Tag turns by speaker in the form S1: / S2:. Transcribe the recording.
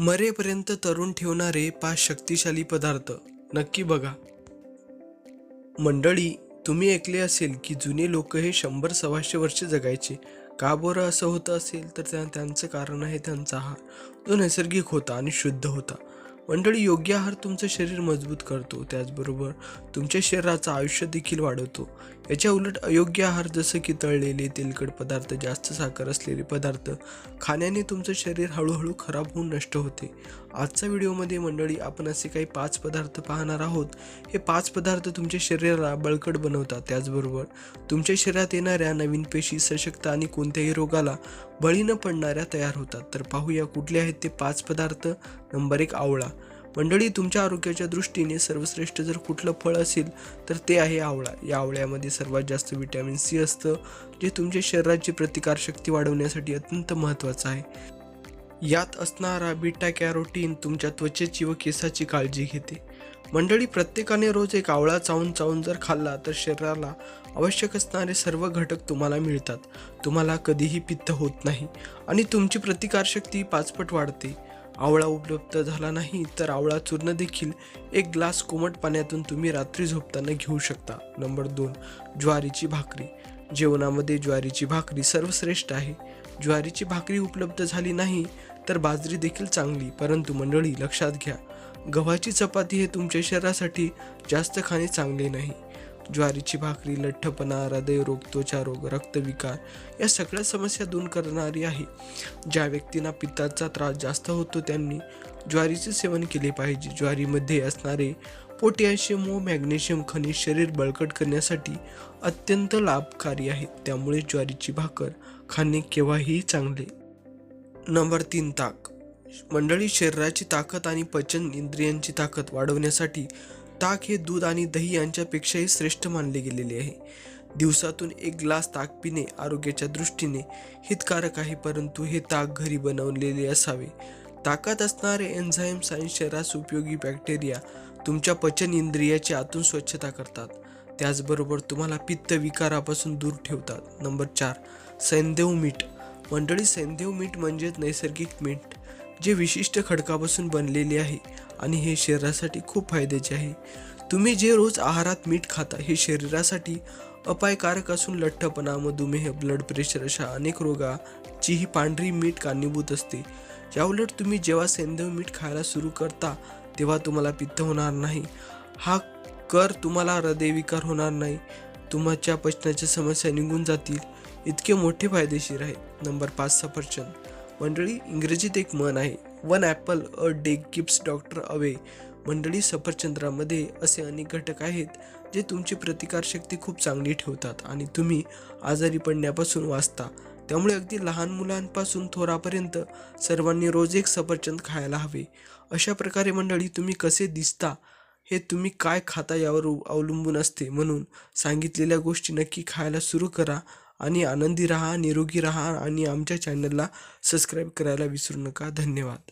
S1: मरेपर्यंत तरुण ठेवणारे पाच शक्तिशाली पदार्थ. नक्की बघा. मंडळी तुम्ही ऐकले असेल की जुने लोक हे शंभर सव्वाशे वर्ष जगायचे. का बरं असं होतं असेल? तर त्या त्यांचं कारण आहे त्यांचा आहार. जो नैसर्गिक होता आणि शुद्ध होता. मंडळी योग्य आहार तुमचं शरीर मजबूत करतो. त्याचबरोबर तुमच्या शरीराचं आयुष्य देखील वाढवतो. याच्या उलट अयोग्य आहार जसं की तळलेले तेलकट पदार्थ जास्त साखर असलेले पदार्थ खाण्याने तुमचं शरीर हळूहळू खराब होऊन नष्ट होते. आजच्या व्हिडिओमध्ये मंडळी आपण असे काही पाच पदार्थ पाहणार आहोत. हे पाच पदार्थ तुमच्या शरीराला बळकट बनवतात. त्याचबरोबर तुमच्या शरीरात येणाऱ्या नवीन पेशी सशक्त आणि कोणत्याही रोगाला बळी न पडणाऱ्या तयार होतात. तर पाहूया कुठले आहेत ते पाच पदार्थ. नंबर एक आवळा. मंडळी तुमच्या आरोग्याच्या दृष्टीने सर्वश्रेष्ठ जर कुठलं फळ असेल तर ते आहे आवळा. या आवळ्यामध्ये सर्वात जास्त विटॅमिन सी असतं जे तुमच्या शरीराची प्रतिकारशक्ती वाढवण्यासाठी अत्यंत महत्त्वाचं आहे. यात असणारा बीटा कॅरोटीन तुमच्या त्वचेची व केसाची काळजी घेते. मंडळी प्रत्येकाने रोज एक आवळा चावून चावून जर खाल्ला तर शरीराला आवश्यक असणारे सर्व घटक तुम्हाला मिळतात. तुम्हाला कधीही पित्त होत नाही आणि तुमची प्रतिकारशक्ती पाचपट वाढते. आवळा उपलब्ध झाला नाही तर आवळा चूर्ण देखील एक ग्लास कोमट पाण्यातून तुम्ही रात्री झोपताना घेऊ शकता. नंबर दोन ज्वारीची भाकरी. जेवणामध्ये ज्वारीची भाकरी सर्वश्रेष्ठ आहे. ज्वारीची भाकरी उपलब्ध झाली नाही तर बाजरी देखील चांगली परंतु मंडळी लक्षात घ्या गव्हाची चपाती हे तुमच्या शरीरासाठी जास्त खाणे चांगले नाही. ज्वारीची भाकरी लठ्ठपणा हृदयरोग त्वचारोग रक्तविकार या सगळ्या समस्या दूर करणारी आहे. ज्या व्यक्तींना पित्ताचा त्रास जास्त होतो त्यांनी ज्वारीचे सेवन केले पाहिजे. ज्वारीमध्ये असणारे पोटॅशियम व मॅग्नेशियम खनिज शरीर बळकट करण्यासाठी अत्यंत लाभकारी आहेत त्यामुळे ज्वारीची भाकर खाणे केव्हाही चांगले. नंबर तीन ताक. मंडळी शरीराची ताकद आणि पचन इंद्रियांची ताकद वाढवण्यासाठी ताक हे दूध आणि दही यांच्यापेक्षाही श्रेष्ठ मानले गेलेले आहे. दिवसातून एक ग्लास ताक पिणे आरोग्याच्या दृष्टीने हितकारक आहे परंतु हे ताक घरी बनवलेले असावे. ताकात असणारे एन्झाईम्स आणि शरीरास उपयोगी बॅक्टेरिया तुमच्या पचन इंद्रियाची आतून स्वच्छता करतात. त्याचबरोबर तुम्हाला पित्त विकारापासून दूर ठेवतात. नंबर चार सैंदेव मीठ. मंडळी सैंदेव मीठ म्हणजेच नैसर्गिक मीठ जे विशिष्ट खडकापासून बनलेले आहे. आणि हे शरीरासाठी खूप फायद्याचे आहे. तुम्ही जे रोज आहारात मीठ खाता हे शरीरासाठी अपायकारक असून लठ्ठपणा मधुमेह ब्लड प्रेशर अशा अनेक रोगाची ही पांढरी मीठ कारणीभूत असते. याउलट तुम्ही जेव्हा सेंद्रिय मीठ खायला सुरू करता तेव्हा तुम्हाला पित्त होणार नाही. हा कर तुम्हाला हृदयविकार होणार नाही. तुमच्या पचनाच्या समस्या निघून जातील. इतके मोठे फायदेशीर आहे. नंबर पाच सफरचंद. मंडळी इंग्रजीत एक म्हण आहे one apple a day keeps doctor away. मंडळी सफरचंद्रामध्ये असे अनेक घटक आहेत जे तुमची प्रतिकारशक्ती खूप चांगली ठेवतात आणि तुम्ही आजारी पडण्यापासून वाचता. त्यामुळे अगदी लहान मुलांपासून थोरापर्यंत सर्वांनी रोज एक सफरचंद खायला हवे. अशा प्रकारे मंडळी तुम्ही कसे दिसता हे तुम्ही काय खाता यावर अवलंबून असते म्हणून सांगितलेल्या गोष्टी नक्की खायला सुरू करा आणि आनंदी राहा निरोगी राहा आणि आमच्या चॅनलला सबस्क्राईब करायला विसरू नका. धन्यवाद.